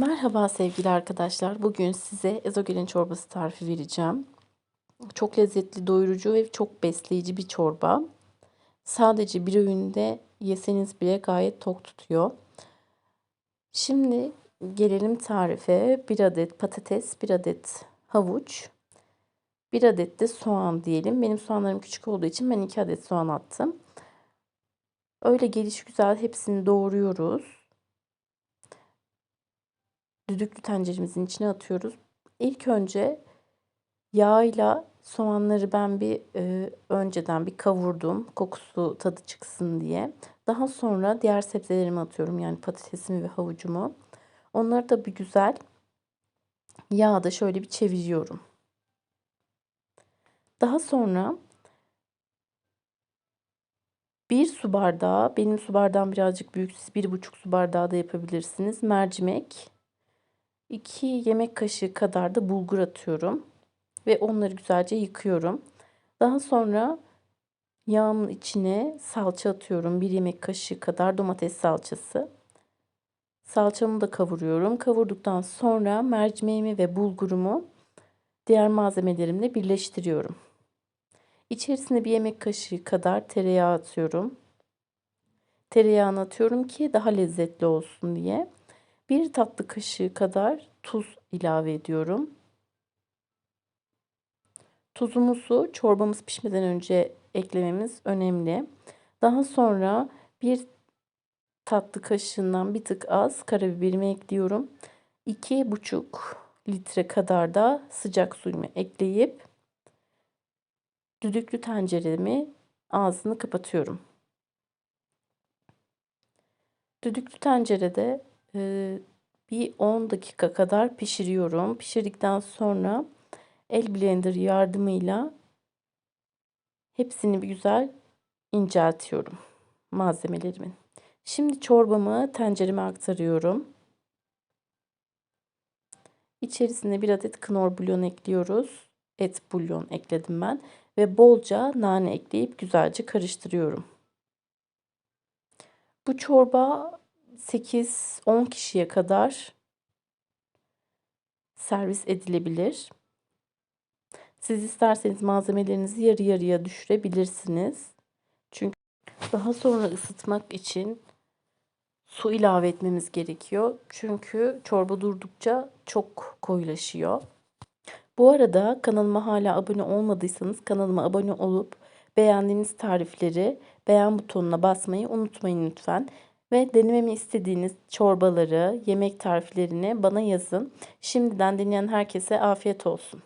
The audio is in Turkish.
Merhaba sevgili arkadaşlar. Bugün size ezogelin çorbası tarifi vereceğim. Çok lezzetli, doyurucu ve çok besleyici bir çorba. Sadece bir öğünde yeseniz bile gayet tok tutuyor. Şimdi gelelim tarife. Bir adet patates, bir adet havuç, bir adet de soğan diyelim. Benim soğanlarım küçük olduğu için ben iki adet soğan attım. Öyle geliş güzel hepsini doğruyoruz düdüklü tenceremizin içine atıyoruz. İlk önce yağ soğanları ben bir e, önceden bir kavurdum. Kokusu tadı çıksın diye. Daha sonra diğer sebzelerimi atıyorum. Yani patatesimi ve havucumu. Onları da bir güzel yağda şöyle bir çeviriyorum. Daha sonra bir su bardağı, benim su bardağım birazcık büyük, siz bir buçuk su bardağı da yapabilirsiniz. Mercimek, 2 yemek kaşığı kadar da bulgur atıyorum. Ve onları güzelce yıkıyorum. Daha sonra yağımın içine salça atıyorum. 1 yemek kaşığı kadar domates salçası. Salçamı da kavuruyorum. Kavurduktan sonra mercimeğimi ve bulgurumu diğer malzemelerimle birleştiriyorum. İçerisine bir yemek kaşığı kadar tereyağı atıyorum. Tereyağını atıyorum ki daha lezzetli olsun diye. Bir tatlı kaşığı kadar tuz ilave ediyorum. Tuzumuzu çorbamız pişmeden önce eklememiz önemli. Daha sonra bir tatlı kaşığından bir tık az karabiberimi ekliyorum. 2,5 litre kadar da sıcak suyumu ekleyip düdüklü tenceremi ağzını kapatıyorum. Düdüklü tencerede bir 10 dakika kadar pişiriyorum. Pişirdikten sonra el blender yardımıyla hepsini bir güzel inceltiyorum malzemelerimin. Şimdi çorbamı tencereme aktarıyorum. İçerisine bir adet knor bulyon ekliyoruz. Et bulyon ekledim ben ve bolca nane ekleyip güzelce karıştırıyorum. Bu çorba 8-10 kişiye kadar servis edilebilir. Siz isterseniz malzemelerinizi yarı yarıya düşürebilirsiniz. Çünkü daha sonra ısıtmak için su ilave etmemiz gerekiyor. Çünkü çorba durdukça çok koyulaşıyor. Bu arada kanalıma hala abone olmadıysanız kanalıma abone olup beğendiğiniz tarifleri beğen butonuna basmayı unutmayın lütfen ve denememi istediğiniz çorbaları, yemek tariflerini bana yazın. Şimdiden dinleyen herkese afiyet olsun.